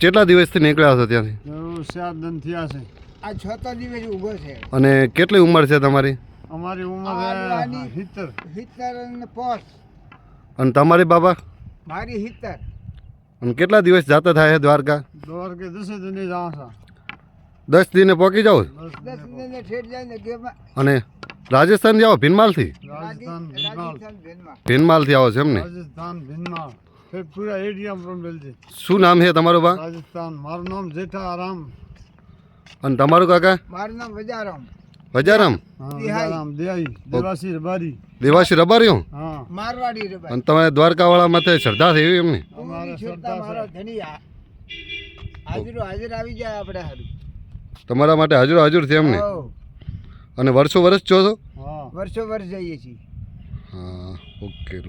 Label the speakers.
Speaker 1: કેટલા દિવસથી નીકળ્યા છો ત્યાંથી?
Speaker 2: એવું દિન થયા છે.
Speaker 3: આ છતો દિવસ ઊભો છે.
Speaker 1: અને કેટલી ઉંમર છે તમારી?
Speaker 2: અમારી ઉંમર સિત્તેર.
Speaker 3: સિત્તેર અને પોસ
Speaker 1: અને તમારી બાબા?
Speaker 3: મારી સિત્તેર.
Speaker 1: અને કેટલા દિવસ જાતા થાય છે દ્વારકા?
Speaker 2: દ્વારકા દસે દિને જ
Speaker 1: દસ દિને પહોંચી
Speaker 3: ને
Speaker 1: અને રાજસ્થાન જાઓ ભીનમાલથી?
Speaker 2: રાજસ્થાન
Speaker 3: ભીનમાલ.
Speaker 1: ભીનમાલથી આવો છો એમ ને?
Speaker 2: રાજસ્થાન પૂરા એરિયા
Speaker 1: શું નામ છે તમારું બા?
Speaker 2: રાજસ્થાન. મારું નામ જેઠા આરામ.
Speaker 1: અને તમારું કાકા?
Speaker 3: મારું નામ વજારામ.
Speaker 1: હજારામ
Speaker 2: હા
Speaker 3: દેહાઈ.
Speaker 2: દેવાસી રબારી.
Speaker 1: દેવાશી રબારી
Speaker 2: હું?
Speaker 3: મારવાડી રે
Speaker 1: અને તમે દ્વારકાવાળા માથે શ્રદ્ધા થઈ એમ ને?
Speaker 2: અમારે શ્રદ્ધા
Speaker 3: શ્રદ્ધા મારો ધણી હાજરો હાજર આવી જાય આપણે હારું.
Speaker 1: તમારા માટે હજુર હજુર છે એમ ને?
Speaker 3: હોવ.
Speaker 1: અને વર્ષો વર્ષ છો છો?
Speaker 2: હા.
Speaker 3: વર્ષો વર્ષ જઈએ છીએ.
Speaker 1: હા ઓકે.